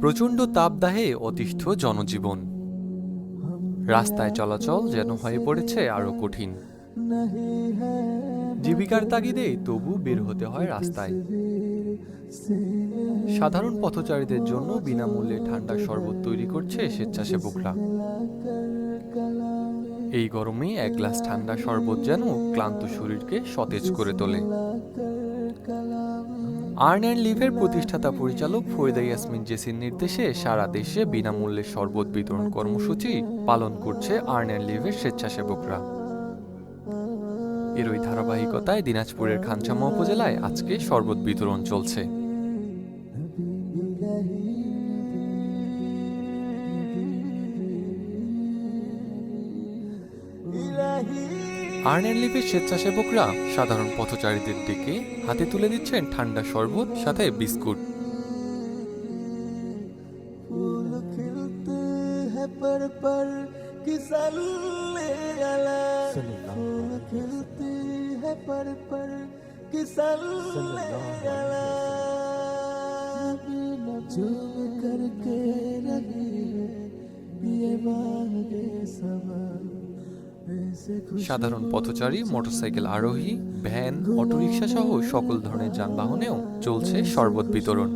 প্রচণ্ড তাপদাহে অতিষ্ঠ জনজীবন। রাস্তায় চলাচল যেন হয়ে পড়েছে আরও কঠিন। জীবিকার তাগিদে তবু বের হতে হয় রাস্তায়। সাধারণ পথচারীদের জন্য বিনামূল্যে ঠান্ডা শরবত তৈরি করছে স্বেচ্ছাসেবকরা। এই গরমে এক গ্লাস ঠান্ডা শরবত যেন ক্লান্ত শরীরকে সতেজ করে তোলে। আর্ন অ্যান্ড লিভের প্রতিষ্ঠাতা পরিচালক ফরিদা ইয়াসমিন জেসির নির্দেশে সারা দেশে বিনামূল্যে শরবত বিতরণ কর্মসূচি পালন করছে আর্ন অ্যান্ড লিভের স্বেচ্ছাসেবকরা। এর ওই ধারাবাহিকতায় দিনাজপুরের খানসামা উপজেলায় আজকে শরবত বিতরণ চলছে। আর্ন অ্যান্ড লিভের স্বেচ্ছাসেবকরা সাধারণ পথচারীদের দিকে হাতে তুলে দিচ্ছেন ঠান্ডা শরবত সাথে বিস্কুট फूल खिलते हैं पर पर किसल्ले अला फूल खिलते हैं पर पर किसल्ले अला झूम करके रही है ये बागे समा ऐसे खुश সাধারণ পথচারী মোটরসাইকেল আরোহী ভ্যান অটোরিকশা সহ সকল ধরনের যানবাহনেও চলছে শরবত বিতরণ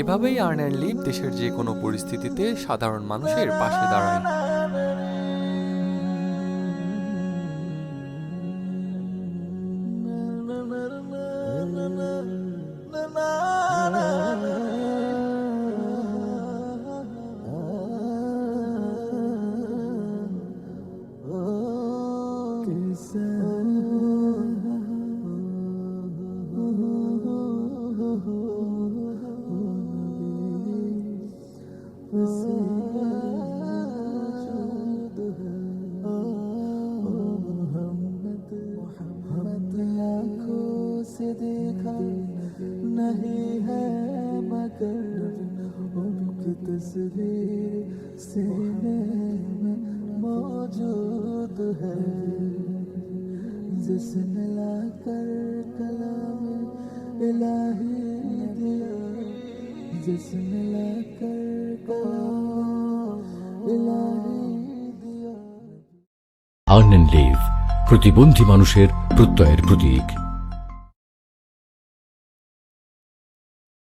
এভাবেই আর্ন অ্যান্ড লিভ দেশের যে কোনো পরিস্থিতিতে সাধারণ মানুষের পাশে দাঁড়ায়। आंखों से देखा नहीं है मगर उनकी तस्वीर सीने में मौजूद है जिसने लाकर कलाम इलाही दिया जिसने लाकर कलाम इलाही दिया আর্ন অ্যান্ড লিভ প্রতিবন্ধী মানুষের প্রত্যয়ের প্রতীক